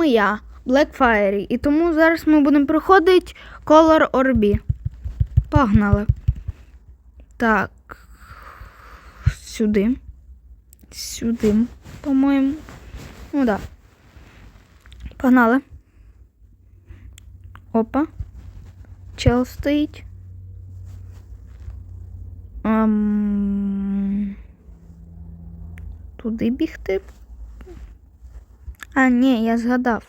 вами я, Blackfire. І тому зараз ми будемо проходити Color Orbi. Погнали. Так. Сюди. Сюди, по-моєму. Ну да. Погнали. Опа. Чел стоїть. Ам... Туди бігти. А, ні, я згадав.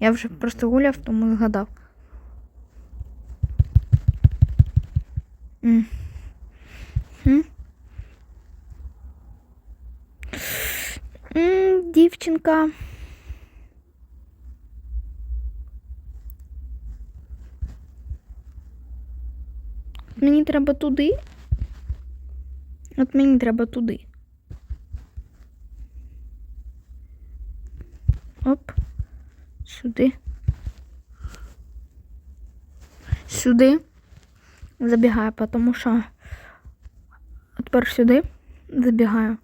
Я вже просто гуляв, тому згадав. М. М. М, Дівчинка. Мені треба туди. От мені треба туди. Оп. Сюди. Сюди. Забігаю, тому що. Тепер сюди. Забігаю.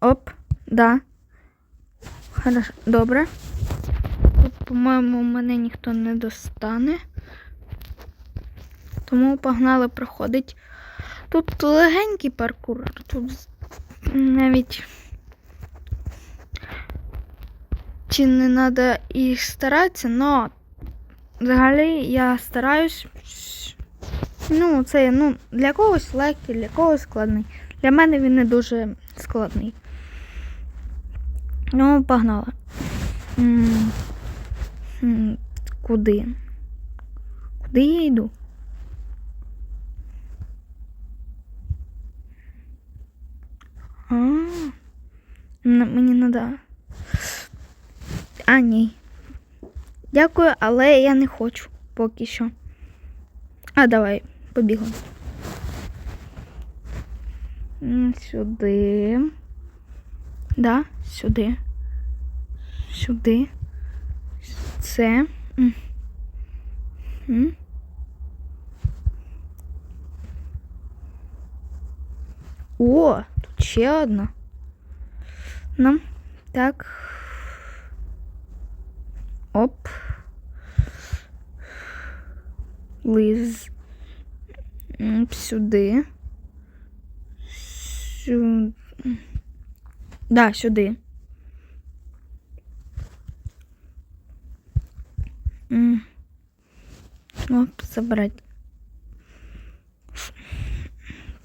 Оп, да. Хорошо. Добре. По-моєму, мене ніхто не достане. Тому погнали проходить. Тут легенький паркур, тут навіть чи не треба і старатися, але взагалі я стараюсь. Ну, це ну, для когось легкий, для когось складний. Для мене він не дуже складний. Ну, погнали. Куди? Куди я йду? А, мені треба. А, ні. Дякую, але я не хочу поки що. А, давай, побігли. Сюди. Да, сюди. Сюди. Це. О, тут ще одна. Ну, так. Оп. Лиз. Сюди. Сюди. Да, сюди. Оп, забрати.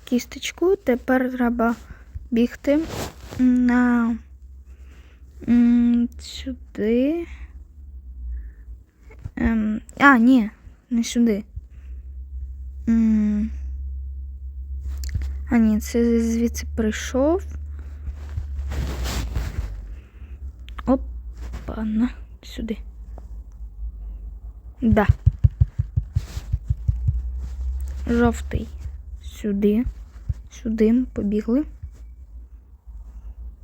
Кісточку. Тепер треба бігти на сюди. Ем, а, ні, не сюди. М, А, ні, це звідси прийшов. Опа, на, сюди. Да. Жовтий. Сюди. Сюди побігли.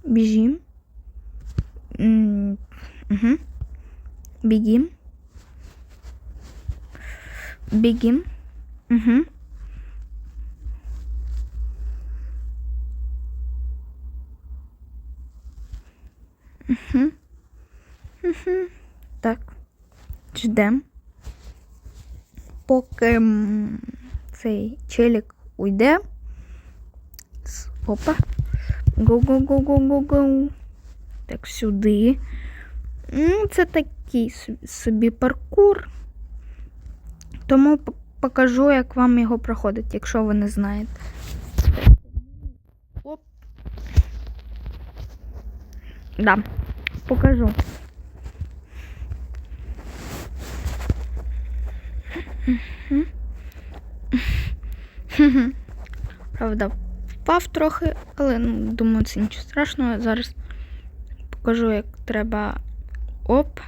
Біжім. Угу. Бігім. Бігім. Угу. Угу. Угу. Так. Ждем. Поки цей челік уйде. Опа. Го-го-го-го-го-го. Так, сюди. Ну, Це такий собі паркур. Тому покажу, як вам його проходить, якщо ви не знаєте. Оп. Да, покажу. Правда, впав трохи, але ну, думаю, це нічого страшного. Зараз покажу, як треба оп,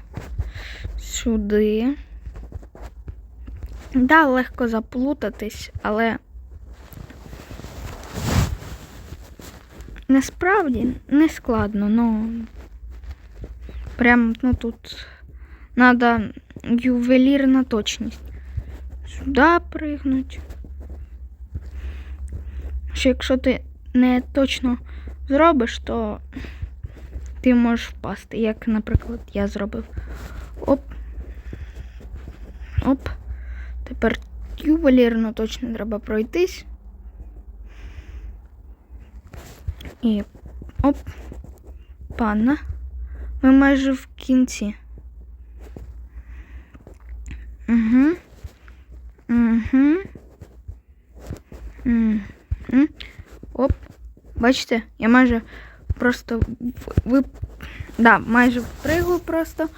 сюди. Да, легко заплутатись, але насправді не складно, ну прям ну тут треба ювелірна точність. Сюди пригнуть. Що якщо ти не точно зробиш, то ти можеш впасти, як, наприклад, я зробив. Оп. Оп. Тепер ювелірно точно треба пройтись. І оп. Панна. Ми майже в кінці. Угу. Угу. Угу. Оп. Бачите, я майже просто в- ви... да, майже впригу просто.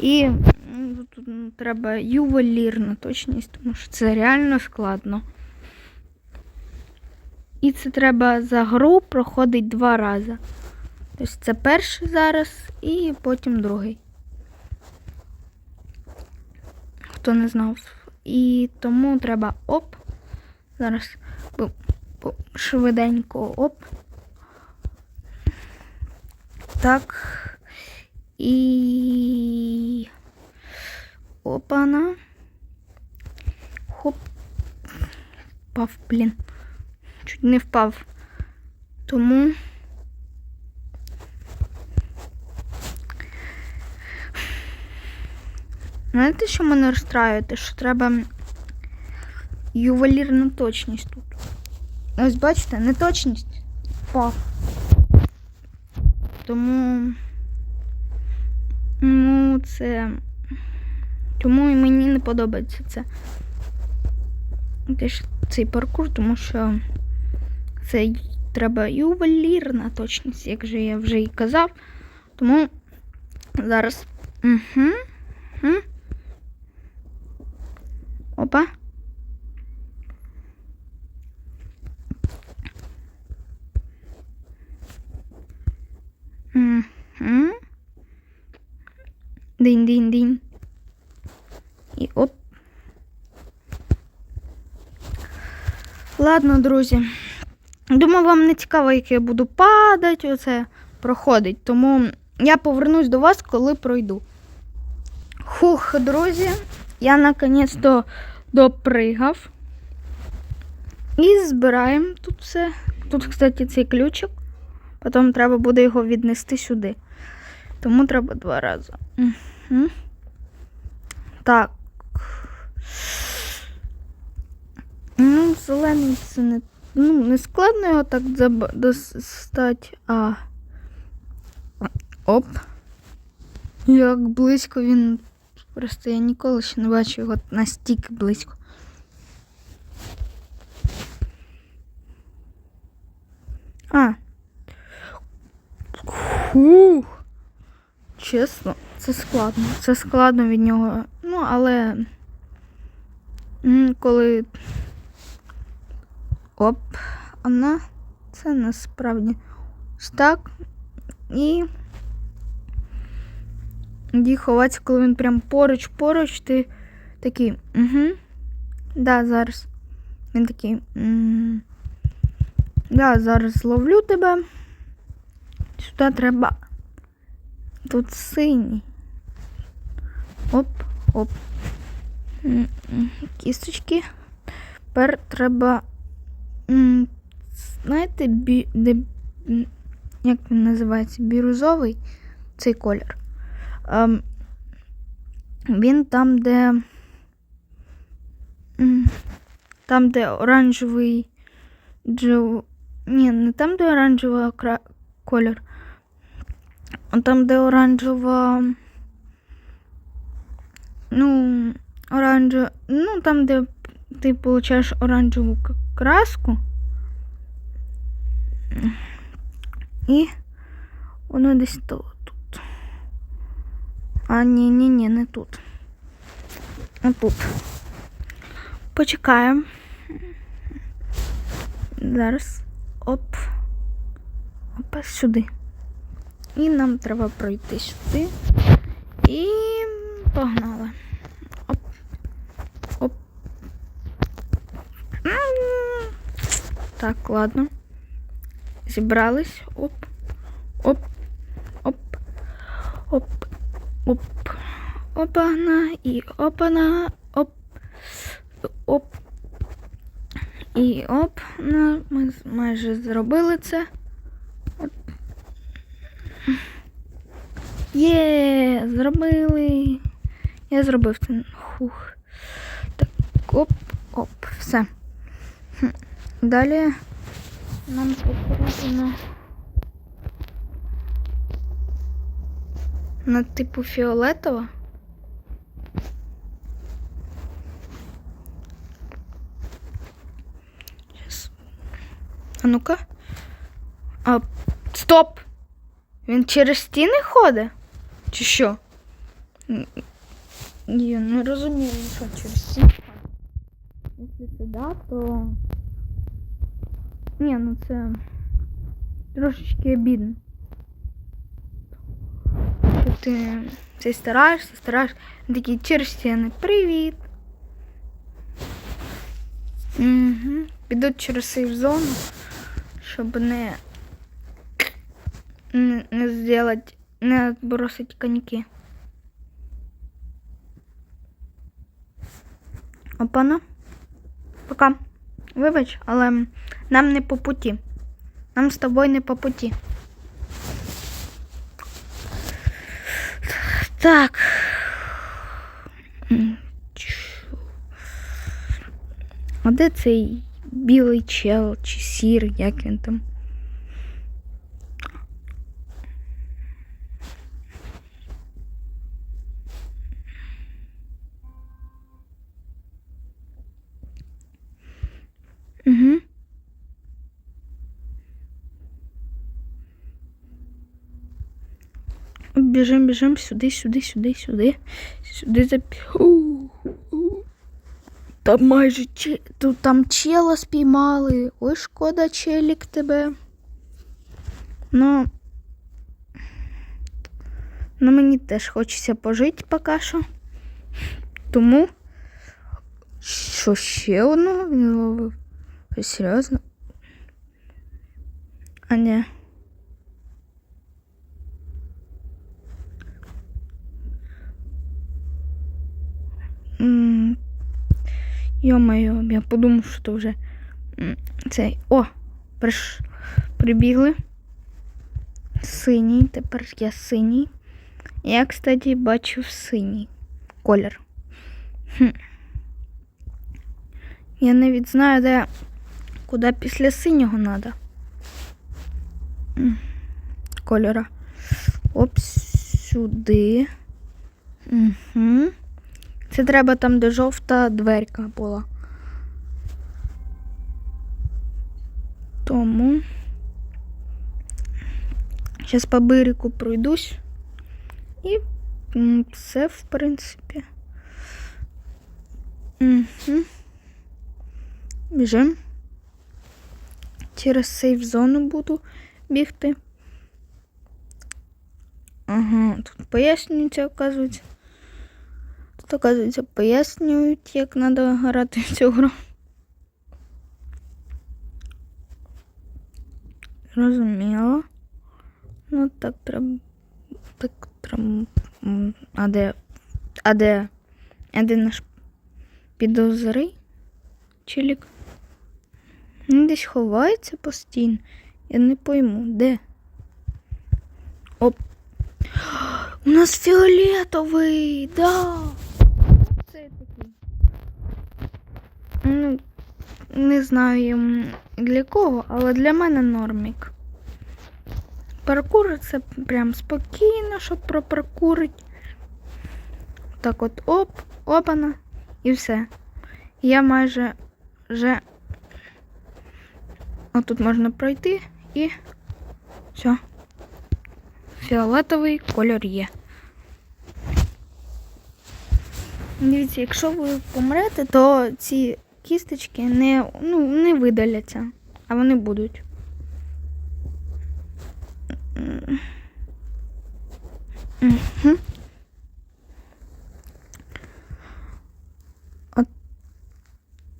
І м, тут треба ювелірна точність, тому що це реально складно. І це треба за гру проходить два рази. Тобто це перший зараз і потім другий. Хто не знав. І тому треба оп. Зараз швиденько оп. Так. І. Опана. Хоп. Впав, блін. Чуть не впав. Тому. Знаєте, що мене розстраює? Що треба ювелірна точність тут. Ось бачите, неточність впав. Тому. Ну, це. Тому і мені не подобається це. Теж цей паркур, тому що це треба ювелірна точність, як же я вже і казав. Тому зараз. Угу. Угу. Опа. Угу. Динь-динь-динь. І оп. Ладно, друзі. Думаю, вам не цікаво, як я буду падати, оце проходить. Тому я повернусь до вас, коли пройду. Хух, друзі, я наконець-то допригав. І збираємо тут все. Тут, кстати, цей ключик. Потім треба буде його віднести сюди. Тому треба два рази. Угу. Так. Ну, зелений це не. Ну, не складно його так достати. А. Оп. Як близько він. Просто я ніколи ще не бачив його настільки близько. А. Фух. Чесно, це складно. Це складно від нього. Ну, але. Коли. Оп, вона. Це насправді так. І. Іди ховатися, коли він прям поруч, поруч, ти такий. Угу. Да, зараз. Він такий. м, Да, зараз зловлю тебе. Сюди треба. Тут синій. Оп, оп. Кісточки. Тепер треба. Знаєте, бі, де, як він називається? Бірюзовий цей колір. Ем, він там, де. Там, де оранжевий джив... Ні, не там, де оранжевий окра... колір. А там, де оранжева. Ну, оранжева. Ну, там, де ти получаєш оранжеву краску. І воно десь тут. А, ні, ні, ні, не тут. А тут. Почекаємо. Зараз. Оп. Опа, сюди. І нам треба пройти сюди. І погнали. Оп. Оп. М. Так, ладно. Зібрались. Оп. Оп. Оп. Оп. Оп. Опана. І опана. Оп. Оп. І оп. На, ми майже зробили це. От. Є, зробили. Я зробив це. Хух. Так, оп, оп, все. Хм. Далі нам потрібно на типу фіолетова. Щас. А ну-ка. А, стоп! Він через стіни ходить? Чи що? Н- Я не розумію, він що через стіни ходить. Якщо це да, то. Ні, ну це трошечки обідно. Що ти, ти стараєшся, стараєшся, такий через. Привіт. Угу. Підуть через сейф зону, щоб не не, не сделать, не отбросить коньки. Опана. Пока. Вибач, але нам не по путі. Нам з тобою не по путі. Так. А де цей білий чел чи сір, як він там? Угу. Біжим, сюди, сюди, сюди, сюди. Сюди за. Там майже тут там чела спіймали. Ой, шкода, челік тебе. Ну. Ну, мені теж хочеться пожити поки що. Тому. Що ще одного він ловив? Серйозно? А ні. Йо-моє, я подумав, що то вже цей. О! Приш... Прибігли. Синій, тепер я синій. Я, кстати, бачу синій колір. Хм. Я навіть знаю, де куди після синього треба. Кольора. Оп, сюди. Угу. Це треба там, де жовта дверка була. Тому. Зараз по бирику пройдусь. І все, в принципі. Угу. Біжим. Через сейф зону буду бігти. Ага, тут пояснюється, оказується. Тут, оказується, пояснюють, як треба грати в цю гру. Зрозуміло. Ну так треба. Так треба. А де. А де? А де наш підозрий? Чилік? Він десь ховається постійно. Я не пойму, де. Оп. У нас фіолетовий, да. Це такий. Ну, не знаю для кого, але для мене нормік. Паркур це прям спокійно, щоб пропаркурить. Так от оп, опана і все. Я майже вже отут можна пройти і все. Фіолетовий кольор є. Дивіться, якщо ви помрете, то ці кісточки не, ну, не видаляться, а вони будуть. Угу.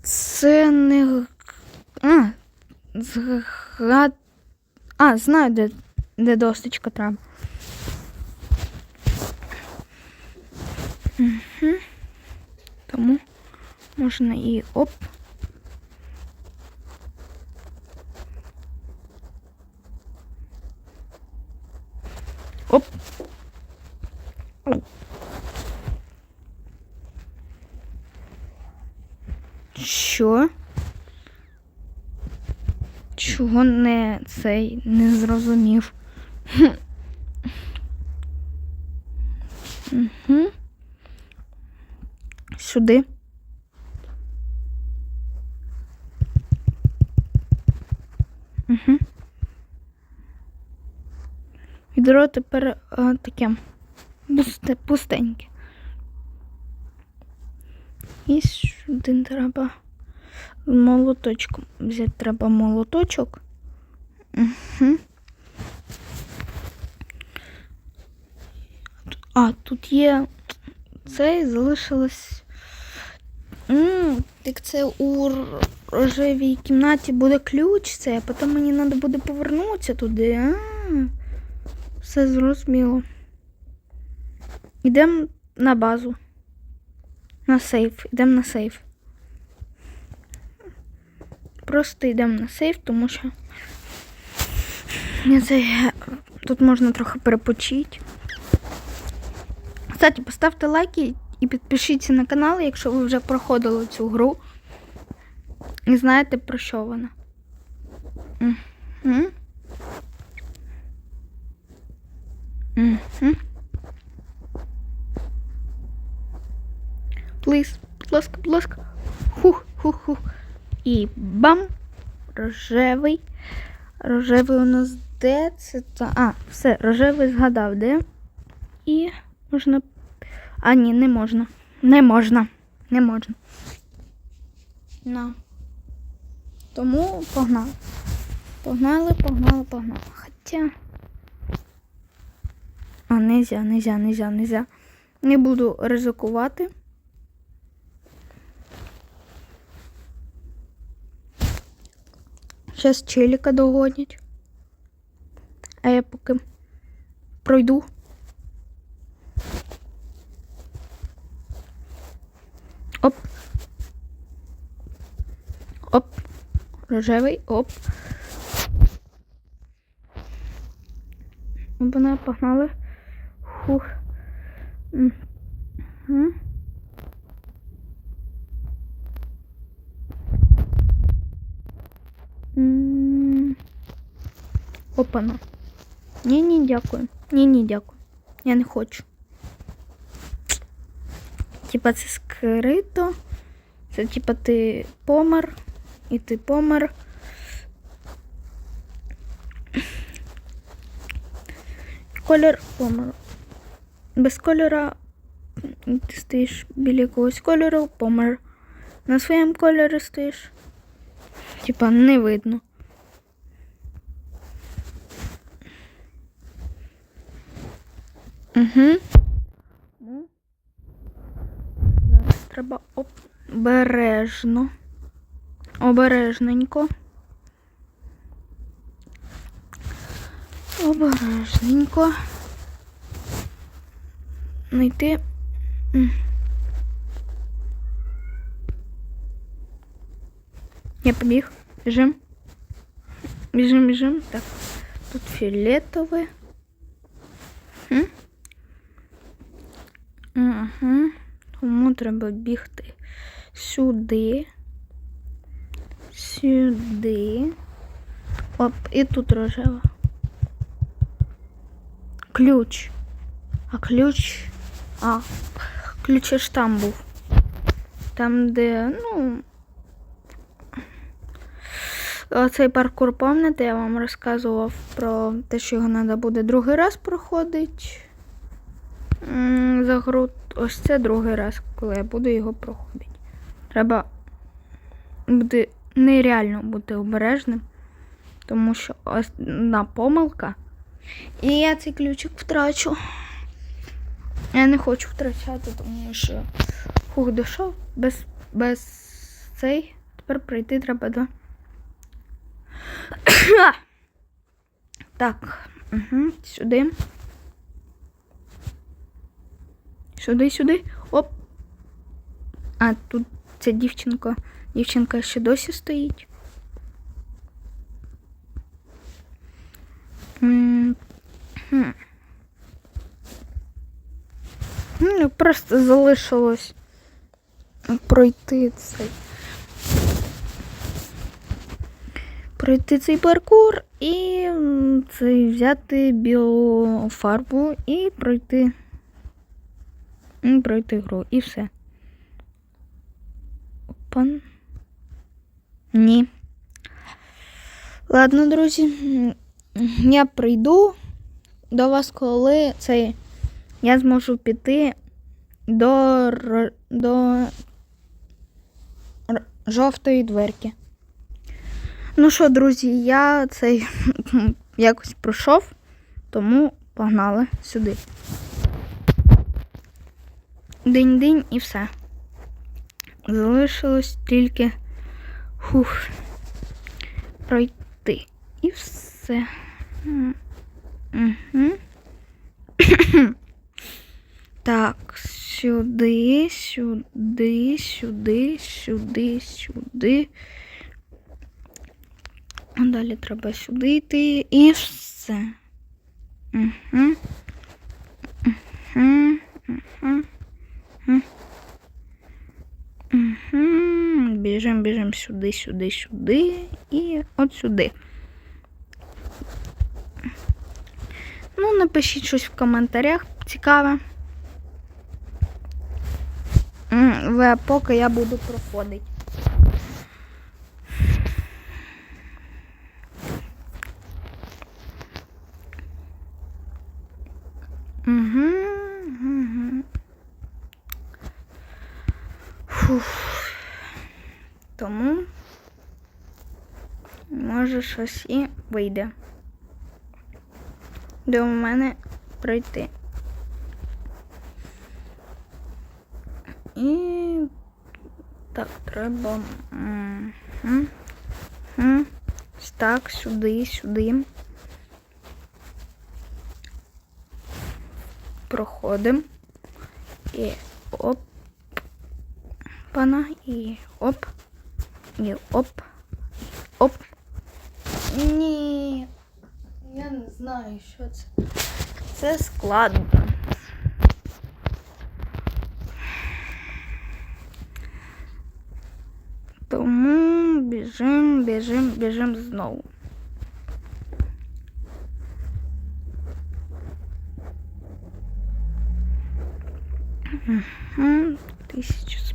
Це не. А, згад... А, знаю, де, де досточка треба. Угу. Тому можна і оп. Оп. Що? Чого не цей не зрозумів? Угу. Сюди. Угу. Відро тепер а, таке пусте, пустеньке. І сюди треба молоточком. Взяти треба молоточок. Угу. А, тут є цей залишилось. М, так це у рожевій кімнаті буде ключ, це, а потім мені треба буде повернутися туди. А, все зрозуміло. Йдемо на базу. На сейф. Йдемо на сейф. Просто йдемо на сейф, тому що тут можна трохи перепочити. Кстати, поставте лайки і підпишіться на канал, якщо ви вже проходили цю гру. І знаєте про що вона. Угу. Плиз, будь ласка, будь ласка. Хух, хух, хух. І бам! Рожевий. Рожевий у нас де? Це. А, все, рожевий згадав, де? І можна. А, ні, не можна. Не можна. Не можна. На. Тому погнали. Погнали, погнали, погнали. Хоча. А, нельзя, нельзя, нельзя, нельзя. Не буду ризикувати. Зараз челіка догонять. А я поки пройду. Оп. Оп. Рожевий. Оп. Вона погнали. Хух. Угу. Опана. Ні, ні, дякую. Ні, ні, дякую. Я не хочу. Типа це скрито. Це типа ти помер. І ти помер. Колір помер. Без кольора ти стоїш біля якогось кольору, помер. На своєму кольорі стоїш. Типа не видно. Угу. Ну, зараз треба обережно. Обережненько. Обережненько. Найти. Я побіг. Біжим. Біжим, біжим. Так. Тут фіолетове. Угу. Тому треба бігти сюди. Сюди. Оп, і тут рожева. Ключ. А ключ. А, ключ аж там був. Там, де, ну. Цей паркур, пам'ятаєте, я вам розказував про те, що його треба буде другий раз проходити. М, За гру. Ось це другий раз, коли я буду його проходити. Треба бути нереально бути обережним, тому що ось одна помилка. І я цей ключик втрачу. Я не хочу втрачати, тому що хух дійшов без, без цей. Тепер прийти треба до. так, угу, сюди. Сюди, сюди. Оп. А тут ця дівчинка. Дівчинка ще досі стоїть. Ну, просто залишилось пройти цей. Пройти цей паркур і цей взяти біофарбу і пройти. Пройти гру. І все. Опан. Ні. Ладно, друзі. Я прийду до вас, коли цей. Я зможу піти до, до жовтої дверки. Ну що, друзі, я цей якось пройшов, тому погнали сюди. День-день і все. Залишилось тільки хух, пройти. І все. Так, сюди, сюди, сюди, сюди, сюди. А Далі треба сюди йти і все. Угу. Угу. Угу. Біжимо, біжимо сюди, сюди, сюди і от сюди. Ну, напишіть щось в коментарях цікаве. Ви, поки я буду проходити. Угу, угу. Фух. Тому може щось і вийде. До мене пройти. І так, треба. Так, сюди, сюди. Проходимо. І оп. Пана, і оп. І оп. Оп. Ні. Я не знаю, що це. Це складно. Тому біжим, біжим, біжим знову. Угу, тисячу. сп-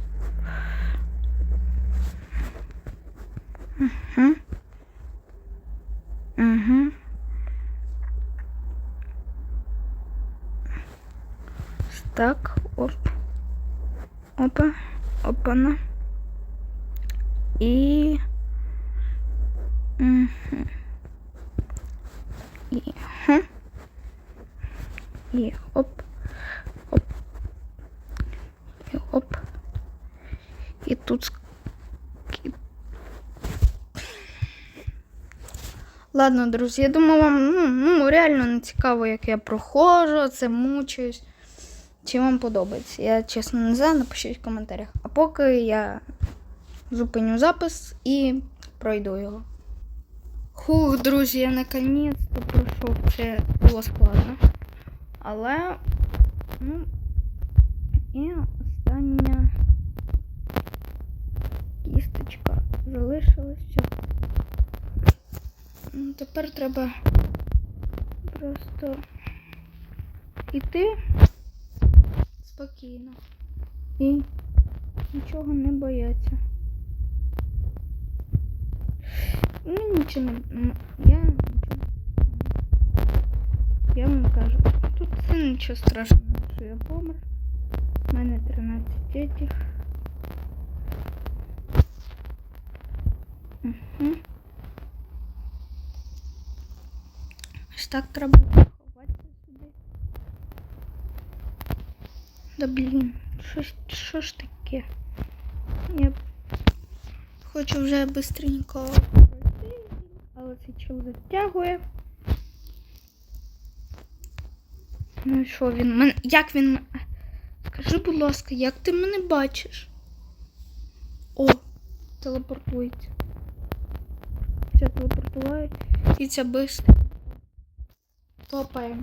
Угу. Угу. Так, оп. Опа, опана. І. Угу. І. Хм. І оп. Оп. І оп. І тут. ск- Ладно, друзі, я думаю, вам ну, ну, реально не цікаво, як я проходжу, це мучаюсь. Чи вам подобається? Я чесно не знаю, напишіть в коментарях. А поки я зупиню запис і пройду його. Хух, друзі, я наконець-то пройшов. Це було складно. Але. Ну. І остання кісточка залишилася. Ну, Тепер треба просто йти спокійно і нічого не бояться. Ну, нічого не. Я нічого. Я вам кажу, тут це нічого страшного, що я помер. У мене 13 дітей. Угу. Ось так треба заховатися сюди. Да блін, що, ж- таке? Я хочу вже бистренько пройти, але цей чел затягує. Ну і що він мене. Як він. м- Скажи, будь ласка, як ти мене бачиш? О, телепортується. Ця телепортує і ця бистро. Топаємо.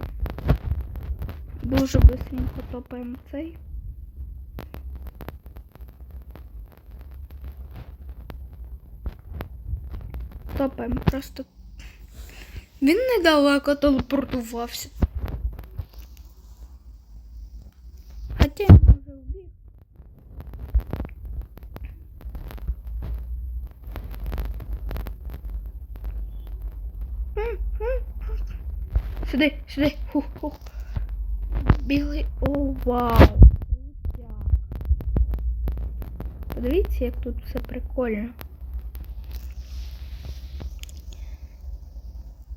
Дуже быстренько топаємо цей. Топаємо просто. Він недалеко телепортувався. Хотя він вже вбіг. М, м, м. Сюди, сюди. Хух, хух. Білий. О, вау. Подивіться, як тут все прикольно.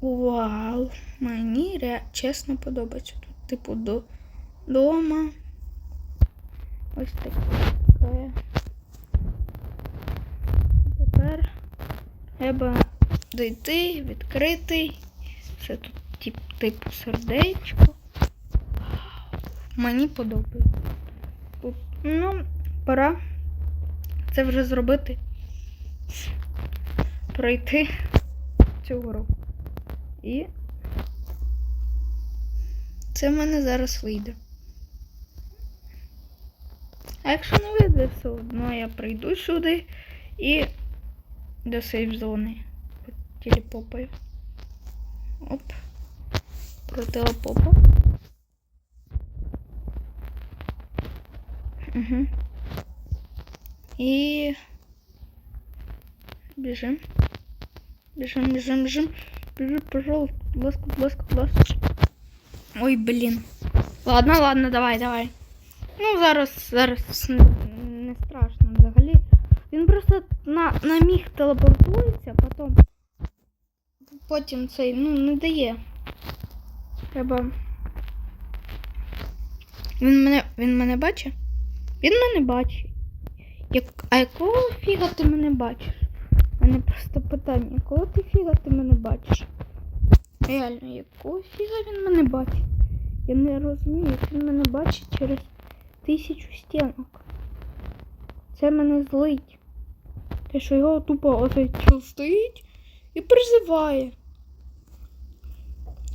Вау. Мені ре... чесно подобається. Тут, типу, до дома. Ось таке. Тепер треба дойти, відкрити. Все тут тип, типу сердечко. Мені подобається. Ну, пора це вже зробити. Пройти цю гру. І це в мене зараз вийде. А якщо не вийде, все одно я прийду сюди і до сейф зони. Телепопаю. Оп. Протилопопа. Угу. И бежим. Бежим, бежим, бежим. Бежи, пожалуйста, будь ласка, ласка. Ой, блін. Ладно, ладно, давай, давай. Ну, зараз, зараз не страшно взагалі. Він просто на, на міг телепортується, потім. Потім цей, ну, не дає. Треба. Він мене. Він мене бачить? Він мене бачить. Як... А якого фіга ти мене бачиш? У мене просто питання, якого ти фіга ти мене бачиш? Реально, якого фіга він мене бачить? Я не розумію, як він мене бачить через тисячу стінок. Це мене злить. Те, що його тупо оцей стоїть і призиває.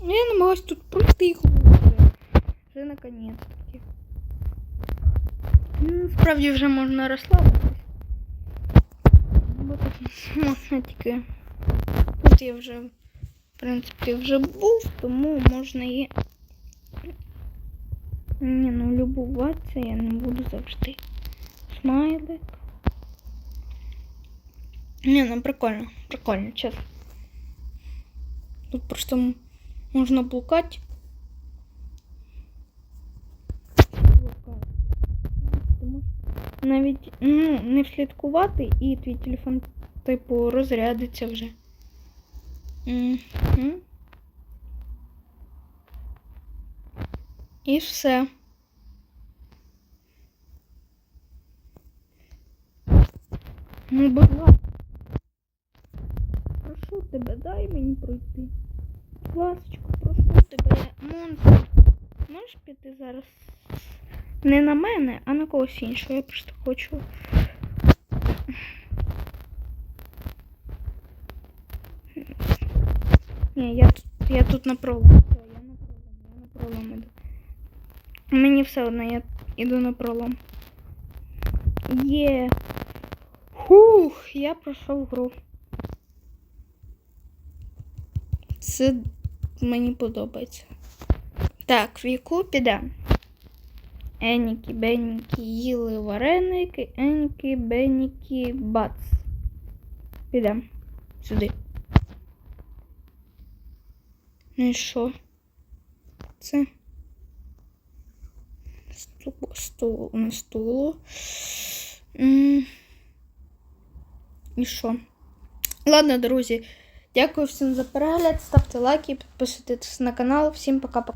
Я намагаюсь тут пройти його вже. Вже наконець-таки. Ну, Справді вже можна розслабитись. Бо тут можна тільки. Тут я вже, в принципі, вже був, тому можна і. Ні, ну любуватися я не буду завжди. Смайлик. Ні, ну прикольно, прикольно, чесно. Тут просто можна блукати. Навіть ну, не слідкувати і твій телефон, типу, розрядиться вже. Мгм. І все. Ну, будь ласка. Прошу тебе, дай мені пройти. Ласочку, прошу тебе, монстр. Можеш піти зараз? Не на мене, а на когось іншого. Я просто хочу. Ні, я тут, я тут на пролом. Я на пролом, я на пролом іду. Мені все одно, я іду на пролом. Є. Хух, я пройшов гру. Це мені подобається. Так, в яку підемо? Енікі, бенікі, їли вареники, енікі, бенікі, бац. Підемо сюди. Ну і що? Це стул, стул, на стулу. І що? Ладно, друзі. Дякую всім за перегляд. Ставте лайки, підписуйтесь на канал. Всім пока-пока.